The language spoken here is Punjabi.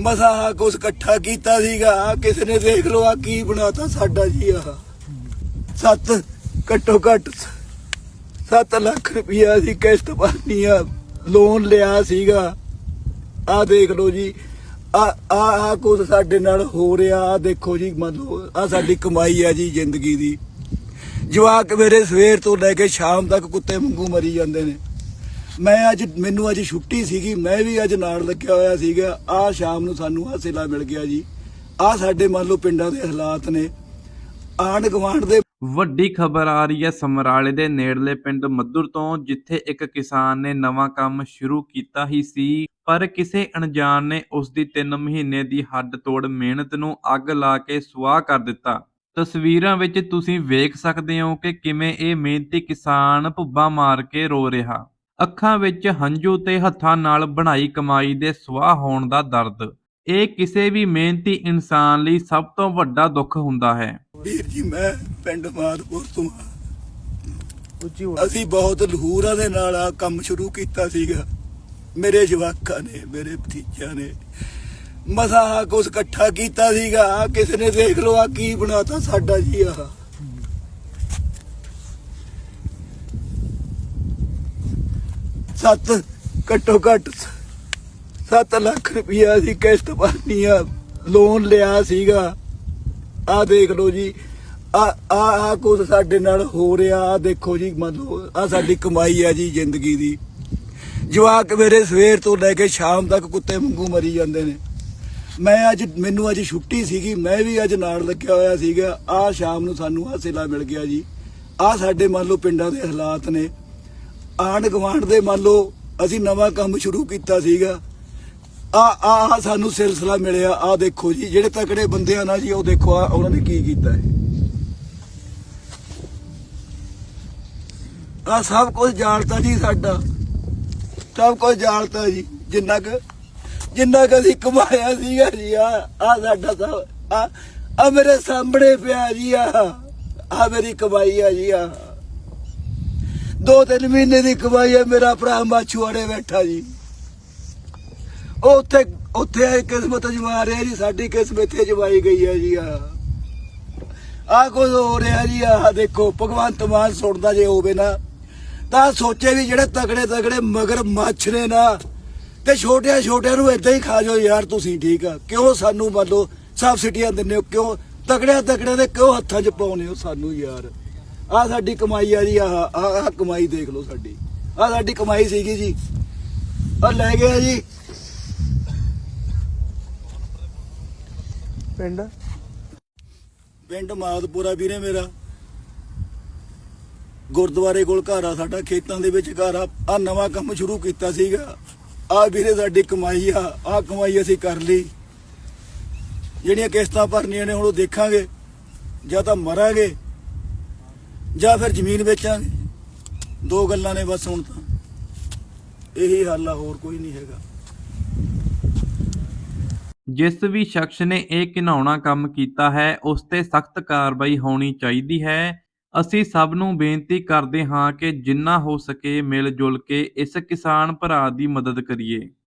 ਮਸਾ ਕੁਛ ਇਕੱਠਾ ਕੀਤਾ ਸੀਗਾ। ਕਿਸੇ ਨੇ ਦੇਖ ਲੋ ਆ ਕੀ ਬਣਾਤਾ ਸਾਡਾ ਜੀ ਆ ਸੱਤ ਘੱਟੋ ਘੱਟ 7 ਲੱਖ ਰੁਪਇਆ ਸੀ ਕਿਸ਼ਤ ਭਰਨੀ ਆ। ਲੋਨ ਲਿਆ ਸੀਗਾ। ਆ ਦੇਖ ਲਓ ਜੀ। ਆ ਆ ਆ ਕੁਛ ਸਾਡੇ ਨਾਲ ਹੋ ਰਿਹਾ। ਆ ਦੇਖੋ ਜੀ ਮੰਨ ਲਓ ਆ ਸਾਡੀ ਕਮਾਈ ਆ ਜੀ ਜ਼ਿੰਦਗੀ ਦੀ। ਜਵਾਕ ਮੇਰੇ ਸਵੇਰ ਤੋਂ ਲੈ ਕੇ ਸ਼ਾਮ ਤੱਕ ਕੁੱਤੇ ਵਾਂਗੂ ਮਰੀ ਜਾਂਦੇ ਨੇ। ਮੈਂ ਅੱਜ, ਮੈਨੂੰ ਅੱਜ ਛੁੱਟੀ ਸੀਗੀ, ਮੈਂ ਵੀ ਅੱਜ ਨਾਲ ਲੱਗਿਆ ਹੋਇਆ ਸੀਗਾ। ਆ ਸ਼ਾਮ ਨੂੰ ਸਾਨੂੰ ਹਾਸਿਲਾ ਮਿਲ ਗਿਆ ਜੀ। ਆ ਸਾਡੇ ਮੰਨ ਲਓ ਪਿੰਡਾਂ ਦੇ ਹਾਲਾਤ ਨੇ। ਆਂਢ ਗੁਆਂਢ ਦੇ ਵੱਡੀ ਖਬਰ ਆ ਰਹੀ ਹੈ ਸਮਰਾਲੇ ਦੇ ਨੇੜਲੇ ਪਿੰਡ ਮੱਦੁਰ ਤੋਂ, ਜਿੱਥੇ ਇੱਕ ਕਿਸਾਨ ਨੇ ਨਵਾਂ ਕੰਮ ਸ਼ੁਰੂ ਕੀਤਾ ਹੀ ਸੀ। ਪਰ ਕਿਸੇ ਅਣਜਾਣ ਨੇ ਉਸ ਦੀ 3 ਮਹੀਨੇ ਦੀ ਹੱਡ ਤੋੜ ਮਿਹਨਤ ਨੂੰ ਅੱਗ ਲਾ ਕੇ ਸੁਆਹ ਕਰ ਦਿੱਤਾ। ਤਸਵੀਰਾਂ ਵਿੱਚ ਤੁਸੀਂ ਵੇਖ ਸਕਦੇ ਹੋ ਕਿ ਕਿਵੇਂ ਇਹ ਮਿਹਨਤੀ ਕਿਸਾਨ ਭੁੱਬਾ ਮਾਰ ਕੇ ਰੋ ਰਿਹਾ। ਅੱਖਾਂ ਵਿੱਚ ਹੰਝੂ ਤੇ ਹੱਥਾਂ ਨਾਲ ਬਣਾਈ ਕਮਾਈ ਦੇ ਸੁਆਹ ਹੋਣ ਦਾ ਦਰਦ। ਇਹ ਕਿਸੇ ਵੀ ਮਿਹਨਤੀ ਇਨਸਾਨ ਲਈ ਸਭ ਤੋਂ ਵੱਡਾ ਦੁੱਖ ਹੁੰਦਾ ਹੈ। ਵੀਰ ਜੀ ਮੈਂ ਪਿੰਡ ਮਾਦਪੁਰ ਤੋਂ ਹਾਂ। ਅਸੀਂ ਬਹੁਤ ਲਹੂਰਾਂ ਦੇ ਨਾਲ ਆ ਕੰਮ ਸ਼ੁਰੂ ਕੀਤਾ ਸੀਗਾ। ਮੇਰੇ ਜਵਾਕਾਂ ਨੇ ਮੇਰੇ ਭਤੀਜਿਆਂ ਨੇ ਮਸਾ ਕੁਛ ਇਕੱਠਾ ਕੀਤਾ ਸੀਗਾ। ਕਿਸੇ ਨੇ ਦੇਖ ਲਓ ਆ ਕੀ ਬਣਾਤਾ ਸਾਡਾ ਜੀ ਆ ਸੱਤ, ਘੱਟੋ ਘੱਟ 7 ਲੱਖ ਰੁਪਇਆ ਸੀ ਕਿਸ਼ਤ ਭਰਨੀ ਆ। ਲੋਨ ਲਿਆ ਸੀਗਾ। ਆ ਦੇਖ ਲਓ ਜੀ। ਆ ਆ ਆ ਕੁਛ ਸਾਡੇ ਨਾਲ ਹੋ ਰਿਹਾ। ਆ ਦੇਖੋ ਜੀ ਮੰਨ ਲਓ ਆ ਸਾਡੀ ਕਮਾਈ ਆ ਜੀ ਜ਼ਿੰਦਗੀ ਦੀ। ਜਵਾਕ ਮੇਰੇ ਸਵੇਰ ਤੋਂ ਲੈ ਕੇ ਸ਼ਾਮ ਤੱਕ ਕੁੱਤੇ ਵਾਂਗੂ ਮਰੀ ਜਾਂਦੇ ਨੇ। ਮੈਂ ਅੱਜ, ਮੈਨੂੰ ਅੱਜ ਛੁੱਟੀ ਸੀਗੀ। ਮੈਂ ਵੀ ਅੱਜ ਨਾਲ ਲੱਗਿਆ ਹੋਇਆ ਸੀਗਾ। ਆ ਸ਼ਾਮ ਨੂੰ ਸਾਨੂੰ ਹਾਸਿਲਾ ਮਿਲ ਗਿਆ ਜੀ। ਆ ਸਾਡੇ ਮੰਨ ਲਓ ਪਿੰਡਾਂ ਦੇ ਹਾਲਾਤ ਨੇ। ਆਂਢ ਗੁਆਂਢ ਦੇ ਮੰਨ ਲਓ, ਅਸੀਂ ਨਵਾਂ ਕੰਮ ਸ਼ੁਰੂ ਕੀਤਾ ਸੀਗਾ। ਆ ਆ ਸਾਨੂੰ ਸਿਲਸਿਲਾ ਮਿਲਿਆ। ਆ ਦੇਖੋ ਜੀ, ਜਿਹੜੇ ਤਕੜੇ ਬੰਦੇ ਆ ਨਾ ਜੀ, ਉਹ ਦੇਖੋ, ਆ, ਉਹਨਾਂ ਨੇ ਕੀ ਕੀਤਾ ਹੈ ਆ ਸਭ ਕੁਝ ਜਾਣਤਾ ਜੀ ਸਾਡਾ। ਸਭ ਕੁਝ ਜਾਣਤਾ ਜੀ, ਜਿੰਨਾ ਕੁ ਜਿੰਨਾ ਕੁ ਅਸੀਂ ਕਮਾਇਆ ਸੀਗਾ ਜੀ, ਆ ਆ ਸਾਡਾ ਸਭ, ਆ ਆ ਮੇਰੇ ਸਾਹਮਣੇ ਪਿਆ ਜੀ, ਆ ਆ ਮੇਰੀ ਕਮਾਈ ਆ ਜੀ, ਆ। ਦੋ ਤਿੰਨ ਮਹੀਨੇ ਦੀ ਕਮਾਈ ਹੈ, ਮੇਰਾ ਭਰਾ ਮਾਛੂਆੜੇ ਬੈਠਾ ਜੀ। ਉਹ ਉੱਥੇ ਉੱਥੇ ਆਏ ਕਿਸਮਤ ਜਮਾ ਰਿਹਾ ਜੀ, ਸਾਡੀ ਕਿਸਮਤ ਇੱਥੇ ਜਮਾਈ ਗਈ ਹੈ ਜੀ ਆ ਆ ਕੁਝ ਹੋ ਰਿਹਾ ਜੀ ਆ ਦੇਖੋ, ਭਗਵੰਤ ਮਾਨ ਸੁਣਦਾ ਜੇ ਹੋਵੇ ਨਾ, ਤਾਂ ਸੋਚੇ ਵੀ ਜਿਹੜੇ ਤਗੜੇ ਤਗੜੇ ਮਗਰ ਮੱਛ ਨੇ ਨਾ, ਤੇ ਛੋਟਿਆਂ ਛੋਟਿਆਂ ਨੂੰ ਇਦਾਂ ਹੀ ਖਾ ਜਾਓ, ਯਾਰ ਤੁਸੀਂ ਠੀਕ ਆ। ਕਿਉਂ ਸਾਨੂੰ ਮੰਨ ਲਓ ਸਬਸਿਡੀਆਂ ਦਿੰਦੇ ਹੋ, ਕਿਉਂ ਤਗੜਿਆਂ ਤਗੜਿਆਂ ਦੇ ਕਿਉਂ ਹੱਥਾਂ 'ਚ ਪਾਉਨੇ ਹੋ ਸਾਨੂੰ, ਯਾਰ? ਆ ਸਾਡੀ ਕਮਾਈ ਆ ਜੀ ਆ ਆ ਕਮਾਈ ਦੇਖ ਲਓ ਸਾਡੀ। ਆ ਸਾਡੀ ਕਮਾਈ ਸੀਗੀ ਜੀ। ਆ ਲੈ ਗਿਆ ਜੀ। ਪਿੰਡ? ਪਿੰਡ ਮਾਦਪੁਰਾ ਵੀਰੇ ਮੇਰਾ। ਗੁਰਦੁਆਰੇ ਕੋਲ ਘਰ ਆ ਸਾਡਾ ਖੇਤਾਂ ਦੇ ਵਿੱਚ ਘਰ ਆ। ਆ ਨਵਾਂ ਕੰਮ ਸ਼ੁਰੂ ਕੀਤਾ ਸੀਗਾ। ਆ ਵੀਰੇ ਸਾਡੀ ਕਮਾਈ ਆ ਆ ਕਮਾਈ ਅਸੀਂ ਕਰ ਲਈ। ਜਿਹੜੀਆਂ ਕਿਸ਼ਤਾਂ ਭਰਨੀਆਂ ਨੇ ਹੁਣ ਉਹ ਦੇਖਾਂਗੇ। ਜਾਂ ਤਾਂ ਮਰਾਂਗੇ। ਜਾਂ ਫਿਰ ਜ਼ਮੀਨ ਵੇਚਾਂਗੇ ਦੋ ਗੱਲਾਂ ਨੇ ਬਸ ਹੁਣ ਤਾਂ। ਇਹੀ ਹੱਲ ਆ, ਹੋਰ ਕੋਈ ਨਹੀਂ ਹੈਗਾ। ਜਿਸ ਵੀ ਸ਼ਖਸ ਨੇ ਇਹ ਘਿਨਾਉਣਾ ਕੰਮ ਕੀਤਾ ਹੈ, ਉਸ ਤੇ ਸਖਤ ਕਾਰਵਾਈ ਹੋਣੀ ਚਾਹੀਦੀ ਹੈ। ਅਸੀਂ ਸਭ ਨੂੰ ਬੇਨਤੀ ਕਰਦੇ ਹਾਂ ਕਿ ਜਿੰਨਾ ਹੋ ਸਕੇ ਮਿਲ ਜੁਲ ਕੇ ਇਸ ਕਿਸਾਨ ਭਰਾ ਦੀ ਮਦਦ ਕਰੀਏ।